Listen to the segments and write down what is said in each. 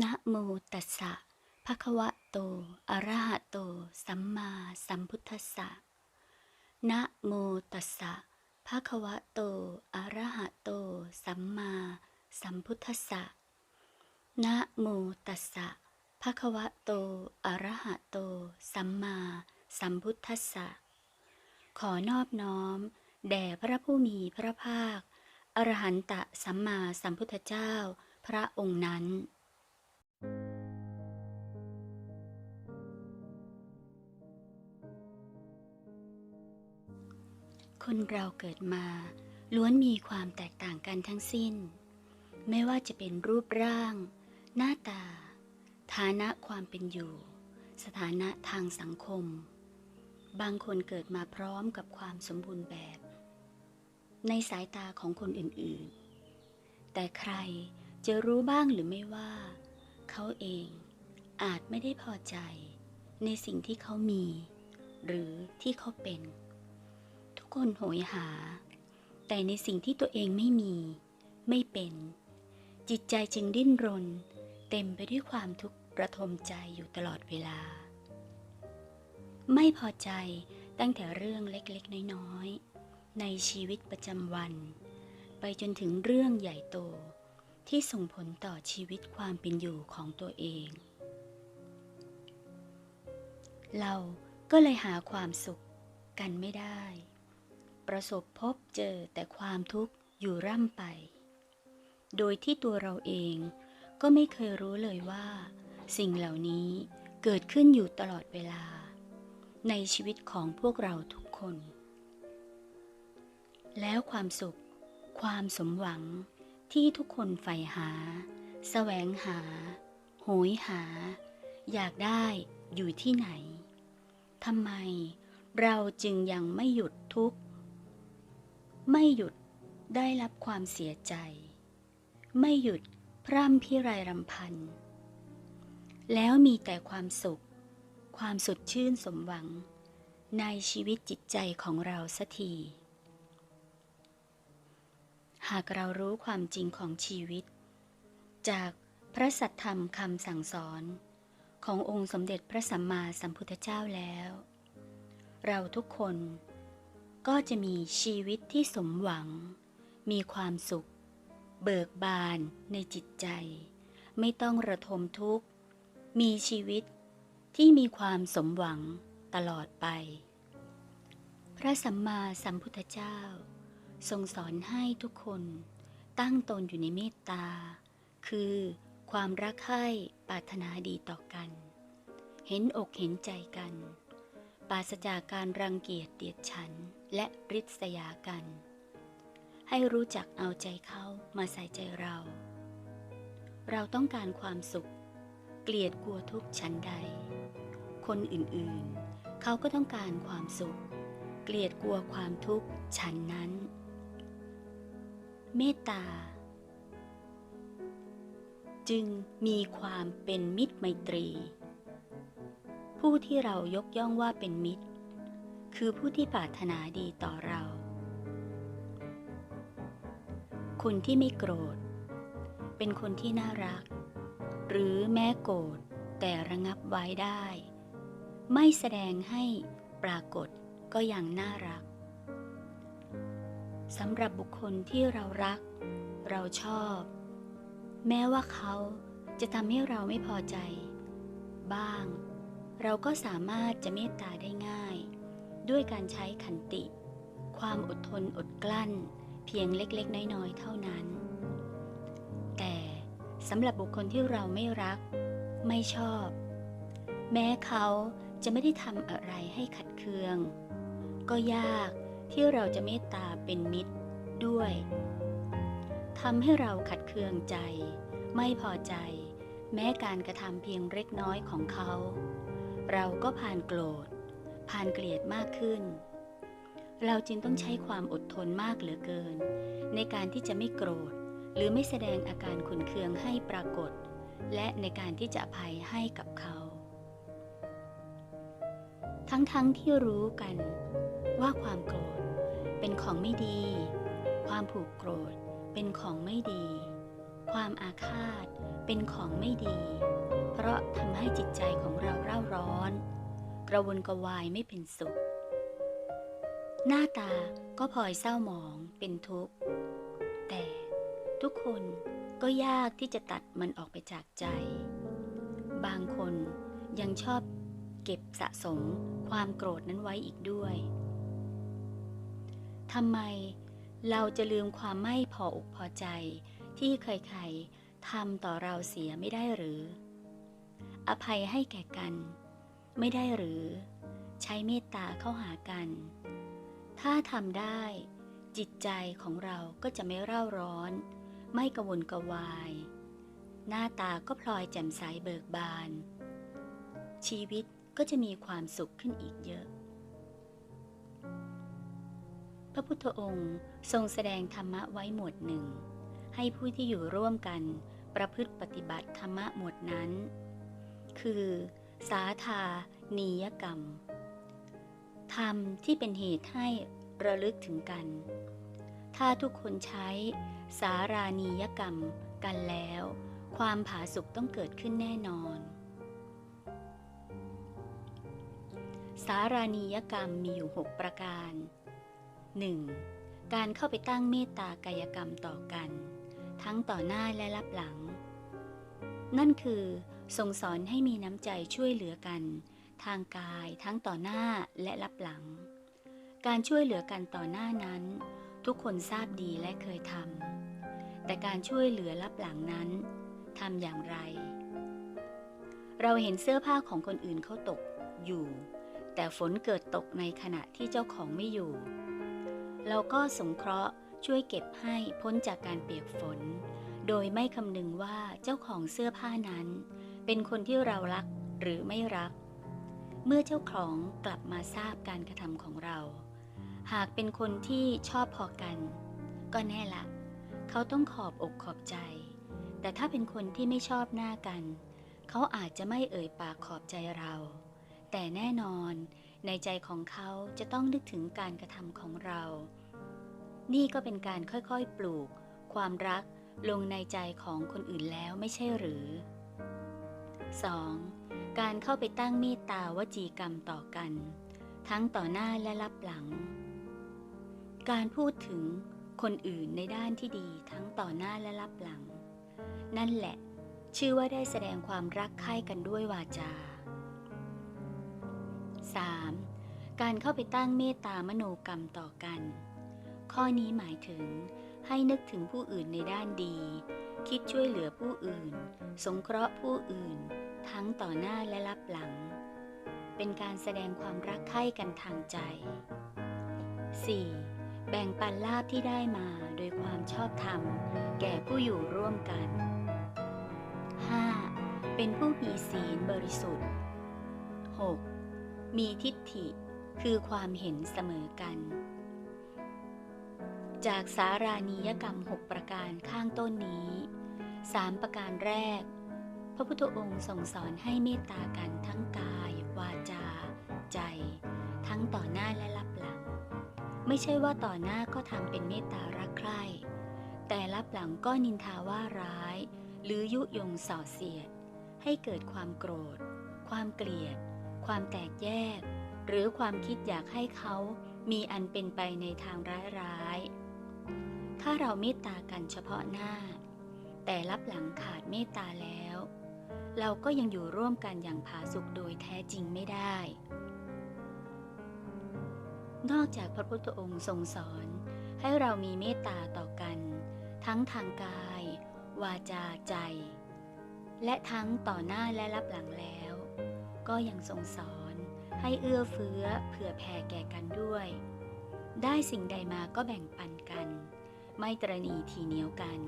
นะโมตัสสะภะคะวะโต อะระหะโต สัมมาสัมพุทธัสสะ นะโมตัสสะภะคะวะโต อะระหะโต สัมมาสัมพุทธัสสะ นะโมตัสสะภะคะวะโต อะระหะโต สัมมาสัมพุทธัสสะ ขอนอบน้อม แด่พระผู้มีพระภาค อรหันตสัมมาสัมพุทธเจ้า พระองค์นั้น คนเราเกิดมา ล้วนมีความแตกต่างกันทั้งสิ้น ไม่ว่าจะเป็นรูปร่าง หน้าตา ฐานะความเป็นอยู่ สถานะทางสังคม บางคนเกิดมาพร้อมกับความสมบูรณ์แบบ ในสายตาของคนอื่นๆ แต่ใครจะรู้บ้างหรือไม่ว่า เขาเองอาจไม่ได้พอใจ ในสิ่งที่เขามี หรือที่เขาเป็น คนโหยหา แต่ในสิ่งที่ตัวเองไม่มี ไม่เป็น จิตใจจึงดิ้นรน เต็มไปด้วยความทุกข์ระทมใจอยู่ตลอดเวลา ไม่พอใจตั้งแต่เรื่องเล็กๆ น้อยๆ ในชีวิตประจำวัน ไปจนถึงเรื่องใหญ่โตที่ส่งผลต่อชีวิตความเป็นอยู่ของตัวเอง เราก็เลยหาความสุขกันไม่ได้ ประสบพบเจอแต่ความทุกข์อยู่ร่ำไป โดยที่ตัวเราเองก็ไม่เคยรู้เลยว่า สิ่งเหล่านี้เกิดขึ้นอยู่ตลอดเวลา ในชีวิตของพวกเราทุกคน แล้วความสุข ความสมหวังที่ทุกคนใฝ่หา แสวงหา โหยหา อยากได้อยู่ที่ไหนทำไมเราจึงยังไม่หยุดทุกข์ ไม่หยุดได้รับความเสียใจ ไม่หยุดพร่ำพิไรรำพัน แล้วมีแต่ความสุข ความสดชื่นสมหวัง ในชีวิตจิตใจของเราสักที หากเรารู้ความจริงของชีวิต จากพระสัทธรรมคำสั่งสอนขององค์สมเด็จพระสัมมาสัมพุทธเจ้าแล้ว เราทุกคน ก็จะมีชีวิตที่สมหวัง มีความสุข เบิกบานในจิตใจ ไม่ต้องระทมทุกข์ มีชีวิตที่มีความสมหวังตลอดไป พระสัมมาสัมพุทธเจ้า ทรงสอนให้ทุกคนตั้งตนอยู่ในเมตตา คือความรักใคร่ปรารถนาดีต่อกัน เห็นอกเห็นใจกัน ปราศจากการรังเกียจเดียดฉันและริษยากัน ให้รู้จักเอาใจเขามาใส่ใจเรา เราต้องการความสุข เกลียดกลัวทุกชั้นใด คนอื่นๆ เขาก็ต้องการความสุข เกลียดกลัวความทุกข์ฉันนั้น เมตตา จึงมีความเป็นมิตรไมตรี ผู้ที่เรายกย่องว่าเป็นมิตร คือผู้ที่ปรารถนาดีต่อเรา คนที่ไม่โกรธ เป็นคนที่น่ารัก หรือแม้โกรธแต่ระงับไว้ได้ ไม่แสดงให้ปรากฏก็ยังน่ารักสำหรับบุคคลที่เรารัก เราชอบ แม้ว่าเขาจะทำให้เราไม่พอใจ บ้าง เราก็สามารถจะเมตตาได้ง่าย ด้วยการใช้ขันติ ความอดทนอดกลั้น เพียงเล็กๆ น้อยๆ เท่านั้น แต่สำหรับบุคคลที่เราไม่รัก ไม่ชอบ แม้เขาจะไม่ได้ทำอะไรให้ขัดเคือง ก็ยากที่เราจะเมตตาเป็นมิตรด้วยทำให้เราขัดเคืองใจ ไม่พอใจ แม้การกระทำเพียงเล็กน้อยของเขา เราก็ผ่านโกรธ ผ่านเกลียดมากขึ้น เราจึงต้องใช้ความอดทนมากเหลือเกิน ในการที่จะไม่โกรธ หรือไม่แสดงอาการขุนเคืองให้ปรากฏ และในการที่จะอภัยให้กับเขา ทั้งๆทที่รู้กันว่าความโกรธเป็นของไม่ดี ความผูกโกรธเป็นของไม่ดี ความอาฆาตเป็นของไม่ดี เพราะทำให้จิตใจของเราเร่าร้อน กระวนกระวายไม่เป็นสุข หน้าตาก็พลอยเศร้าหมองเป็นทุกข์ แต่ทุกคนก็ยากที่จะตัดมันออกไปจากใจ บางคนยังชอบเก็บสะสมความโกรธนั้นไว้อีกด้วยทำไมเราจะลืมความไม่พออกพอใจที่ใครๆทำต่อเราเสียไม่ได้หรือ อภัยให้แก่กัน ไม่ได้หรือ ใช้เมตตาเข้าหากัน ถ้าทำได้ จิตใจของเราก็จะไม่เร่าร้อน ไม่กระวนกระวาย หน้าตาก็พลอยแจ่มใสเบิกบาน ชีวิตก็จะมีความสุขขึ้นอีกเยอะ พระพุทธองค์ทรงแสดงธรรมะไว้หมวดหนึ่ง ให้ผู้ที่อยู่ร่วมกันประพฤติปฏิบัติธรรมะหมวดนั้น คือ สาธานียกรรม ธรรมที่เป็นเหตุให้ระลึกถึงกัน ถ้าทุกคนใช้สารานียกรรมกันแล้ว ความผาสุกต้องเกิดขึ้นแน่นอน สารานียกรรมมีอยู่ 6 ประการ 1. การเข้าไปตั้งเมตตากายกรรมต่อกัน ทั้งต่อหน้าและรับหลัง นั่นคือ ส่งสอนให้มีน้ำใจช่วยเหลือกัน ทางกายทั้งต่อหน้าและรับหลัง การช่วยเหลือกันต่อหน้านั้น ทุกคนทราบดีและเคยทำแต่การช่วยเหลือรับหลังนั้นทำอย่างไร เราเห็นเสื้อผ้าของคนอื่นเขาตกอยู่ แต่ฝนเกิดตกในขณะที่เจ้าของไม่อยู่ เราก็สงเคราะห์ช่วยเก็บให้พ้นจากการเปียกฝน โดยไม่คำนึงว่าเจ้าของเสื้อผ้านั้น เป็นคนที่เรารักหรือไม่รัก เมื่อเจ้าของกลับมาทราบการกระทำของเรา หากเป็นคนที่ชอบพอกัน ก็แน่ละ เขาต้องขอบอกขอบใจ แต่ถ้าเป็นคนที่ไม่ชอบหน้ากัน เขาอาจจะไม่เอ่ยปากขอบใจเรา แต่แน่นอนในใจของเขาจะต้องนึกถึงการกระทำของเรา นี่ก็เป็นการค่อยๆปลูก ความรักลงในใจของคนอื่นแล้วไม่ใช่หรือ 2. การเข้าไปตั้งเมตตาวจีกรรมต่อกัน ทั้งต่อหน้าและรับหลัง การพูดถึงคนอื่นในด้านที่ดีทั้งต่อหน้าและรับหลัง นั่นแหละ ชื่อว่าได้แสดงความรักใคร่กันด้วยวาจา 3. การเข้าไปตั้งเมตตามโนกรรมต่อกัน ข้อนี้หมายถึงให้นึกถึงผู้อื่นในด้านดี คิดช่วยเหลือผู้อื่น สงเคราะห์ผู้อื่น ทั้งต่อหน้าและรับหลัง เป็นการแสดงความรักใคร่กันทางใจ 4. แบ่งปันลาภที่ได้มาโดยความชอบธรรม แก่ผู้อยู่ร่วมกัน 5. เป็นผู้มีศีลบริสุทธิ์ 6. มีทิฏฐิคือความเห็นเสมอกัน จากสารานิยกรรม 6 ประการข้างต้นนี้ 3 ประการแรก พระพุทธองค์ทรงสอนให้เมตตากันทั้งกาย วาจา ใจ ทั้งต่อหน้าและรับหลัง ไม่ใช่ว่าต่อหน้าก็ทำเป็นเมตตารักใคร่ แต่รับหลังก็นินทาว่าร้าย หรือยุยงส่อเสียด ให้เกิดความโกรธ ความเกลียด ความแตกแยก หรือความคิดอยากให้เขามีอันเป็นไปในทางร้ายๆ ถ้าเราเมตตากันเฉพาะหน้า แต่รับหลังขาดเมตตาแล้ว เราก็ยังอยู่ร่วมกันอย่างผาสุกโดยแท้จริงไม่ได้ นอกจากพระพุทธองค์ทรงสอนให้เรามีเมตตาต่อกัน ทั้งทางกาย วาจาใจ และทั้งต่อหน้าและรับหลังแล้ว ก็ยังทรงสอนให้เอื้อเฟื้อเผื่อแผ่แก่กันด้วย ได้สิ่งใดมาก็แบ่งปันกัน ไม่ตรณีทีเหนียวกัน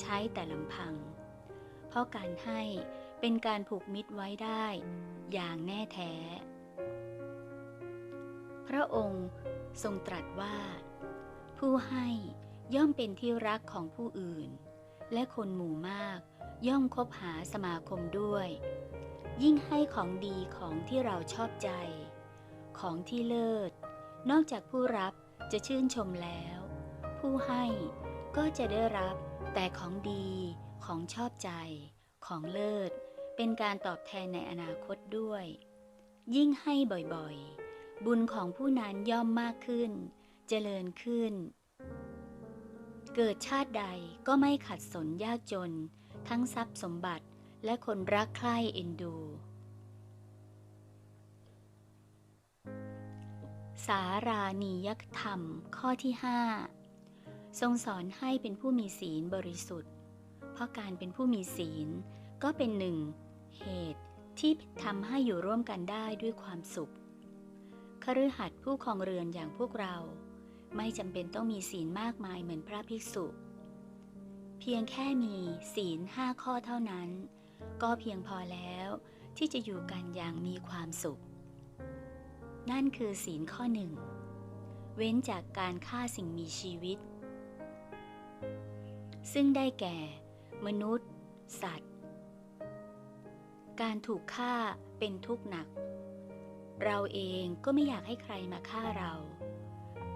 ใช้แต่ลำพัง เพราะการให้เป็นการผูกมิตรไว้ได้ อย่างแน่แท้ พระองค์ทรงตรัสว่า ผู้ให้ย่อมเป็นที่รักของผู้อื่น และคนหมู่มากย่อมคบหาสมาคมด้วย ยิ่งให้ของดีของที่เราชอบใจ ของที่เลิศ นอกจากผู้รับจะชื่นชมแล้ว ผู้ให้ก็จะได้รับแต่ของดีของชอบใจ ของเลิศ เป็นการตอบแทนในอนาคตด้วย ยิ่งให้บ่อยๆ บุญของผู้นั้นย่อมมากขึ้น เจริญขึ้น เกิดชาติใดก็ไม่ขัดสนยากจน ทั้งทรัพย์สมบัติและคนรักใคร่เอ็นดู สารานียธรรมข้อที่5 ทรงสอนให้เป็นผู้มีศีลบริสุทธิ์ เพราะการเป็นผู้มีศีลก็เป็นหนึ่ง เหตุที่ทำให้อยู่ร่วมกันได้ด้วยความสุขคฤหัสถ์ผู้ครองเรือนอย่างพวกเรา ไม่จำเป็นต้องมีศีลมากมายเหมือนพระภิกษุ เพียงแค่มีศีลห้าข้อเท่านั้น ก็เพียงพอแล้วที่จะอยู่กันอย่างมีความสุข นั่นคือศีลข้อหนึ่ง เว้นจากการฆ่าสิ่งมีชีวิต ซึ่งได้แก่ มนุษย์ สัตว์ การถูกฆ่าเป็นทุกข์หนัก เราเองก็ไม่อยากให้ใครมาฆ่าเรา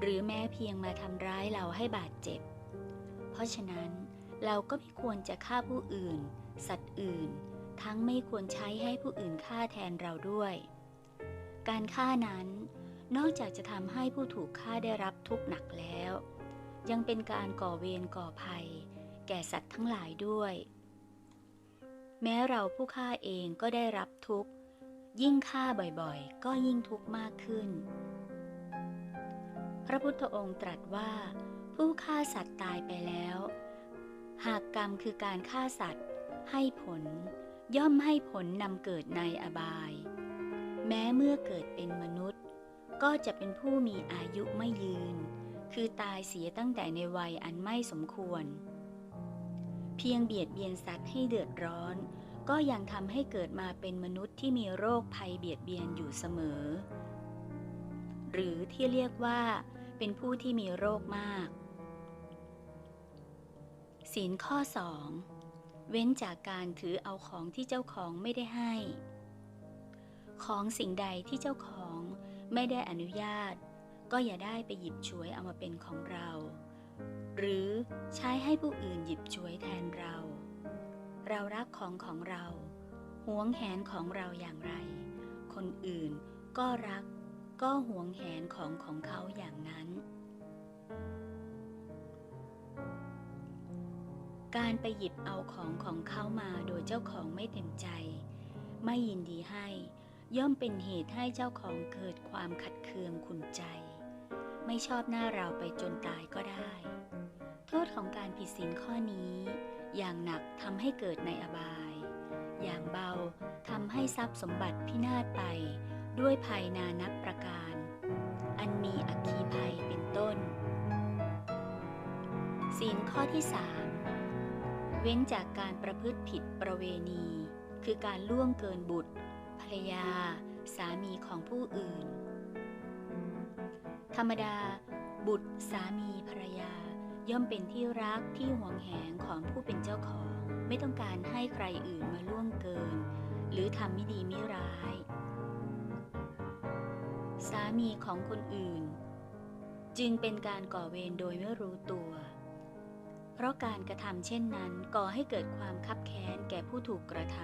หรือแม้เพียงมาทำร้ายเราให้บาดเจ็บ เพราะฉะนั้นเราก็ไม่ควรจะฆ่าผู้อื่น สัตว์อื่น ทั้งไม่ควรใช้ให้ผู้อื่นฆ่าแทนเราด้วย การฆ่านั้นนอกจากจะทำให้ผู้ถูกฆ่าได้รับทุกข์หนักแล้ว ยังเป็นการก่อเวรก่อภัย แก่สัตว์ทั้งหลายด้วย แม้เราผู้ฆ่าเองก็ได้รับทุกข์ ยิ่งฆ่าบ่อยๆ ก็ยิ่งทุกข์มากขึ้น พระพุทธองค์ตรัสว่า ผู้ฆ่าสัตว์ตายไปแล้ว หากกรรมคือการฆ่าสัตว์ ให้ผล ย่อมให้ผลนำเกิดในอบาย แม้เมื่อเกิดเป็นมนุษย์ ก็จะเป็นผู้มีอายุไม่ยืน คือตายเสียตั้งแต่ในวัยอันไม่สมควร เพียงเบียดเบียนสัตว์ให้เดือดร้อน ก็ยังทำให้เกิดมาเป็นมนุษย์ที่มีโรคภัยเบียดเบียนอยู่เสมอ หรือที่เรียกว่า เป็นผู้ที่มีโรคมากศีลข้อ 2 เว้นจากการถือเอาของที่เจ้าของไม่ได้ให้ ของสิ่งใดที่เจ้าของไม่ได้อนุญาต ก็อย่าได้ไปหยิบฉวยเอามาเป็นของเรา หรือใช้ให้ผู้อื่นหยิบฉวยแทนเรา เรารักของของเราหวงแหนของเราอย่างไร คนอื่นก็รักก็หวงแหนของของเขาอย่างนั้น การไปหยิบเอาของของเขามาโดยเจ้าของไม่เต็มใจ ไม่ยินดีให้ ย่อมเป็นเหตุให้เจ้าของเกิดความขัดเคืองขุนใจ ไม่ชอบหน้าเราไปจนตายก็ได้ โทษของการผิดศีลข้อนี้ อย่างหนักทำให้เกิดในอบาย อย่างเบาทำให้ทรัพย์สมบัติพินาศไป ด้วยภัยนานับประการ อันมีอัคคีภัยเป็นต้น ศีลข้อที่3เว้นจากการประพฤติผิดประเวณี คือการล่วงเกินบุตร ภรรยา สามีของผู้อื่น ธรรมดา บุตรสามีภรรยา ย่อมเป็นที่รักที่หวงแหงของผู้เป็นเจ้าของ ไม่ต้องการให้ใครอื่นมาล่วงเกิน หรือทำไม่ดีไม่ร้าย สามีของคนอื่น จึงเป็นการก่อเวรโดยไม่รู้ตัว เพราะการกระทำเช่นนั้นก่อให้เกิดความคับแค้นแก่ผู้ถูกกระท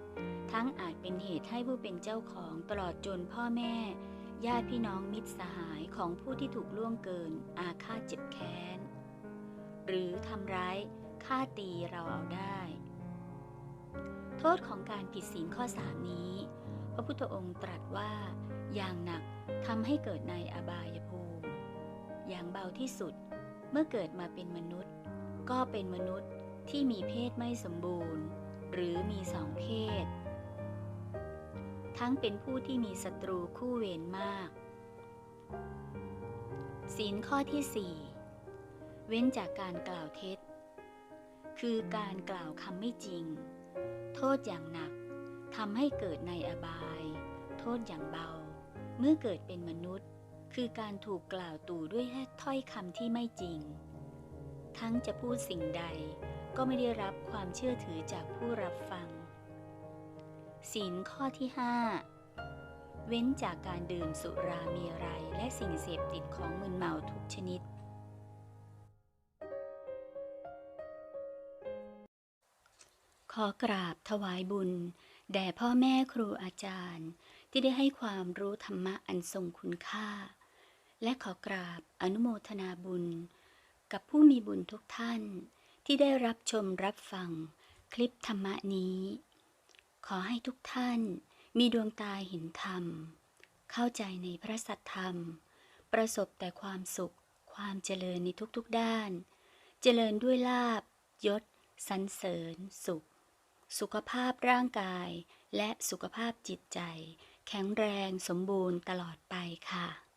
ำทั้งอาจเป็นเหตุให้ผู้เป็นเจ้าของตลอดจนพ่อแม่ญาติพี่น้องมิตรสหายของผู้ที่ถูกล่วงเกินอาฆาตเจ็บแค้น หรือทำร้ายฆ่าตีเราเอาได้ โทษของการผิดศีลข้อสามนี้ พระพุทธองค์ตรัสว่า อย่างหนักทำให้เกิดในอบายภูมิ อย่างเบาที่สุดเมื่อเกิดมาเป็นมนุษย์ ก็เป็นมนุษย์ที่มีเพศไม่สมบูรณ์ หรือมีสองเพศ ทั้งเป็นผู้ที่มีศัตรูคู่เวรมากศีลข้อที่4 เว้นจากการกล่าวเท็จ คือการกล่าวคำไม่จริง โทษอย่างหนักทำให้เกิดในอบาย โทษอย่างเบา เมื่อเกิดเป็นมนุษย์ คือการถูกกล่าวตู่ด้วยถ้อยคำที่ไม่จริง ทั้งจะพูดสิ่งใดก็ไม่ได้รับความเชื่อถือจากผู้รับฟัง ศีลข้อที่ 5 เว้นจากการดื่มสุราเมีรัยและสิ่งเสพติดของมึนเมาทุกชนิด ขอกราบถวายบุญ แด่พ่อแม่ครูอาจารย์ ที่ได้ให้ความรู้ธรรมะอันทรงคุณค่า และขอกราบอนุโมทนาบุญ กับผู้มีบุญทุกท่าน ที่ได้รับชมรับฟัง คลิปธรรมะนี้ ขอให้ทุกท่านมีดวงตาเห็นธรรม เข้าใจในพระสัทธรรม ประสบแต่ความสุข ความเจริญในทุกๆด้าน เจริญด้วยลาบยศสรรเสริญสุข สุขภาพร่างกาย และสุขภาพจิตใจ แข็งแรงสมบูรณ์ตลอดไปค่ะ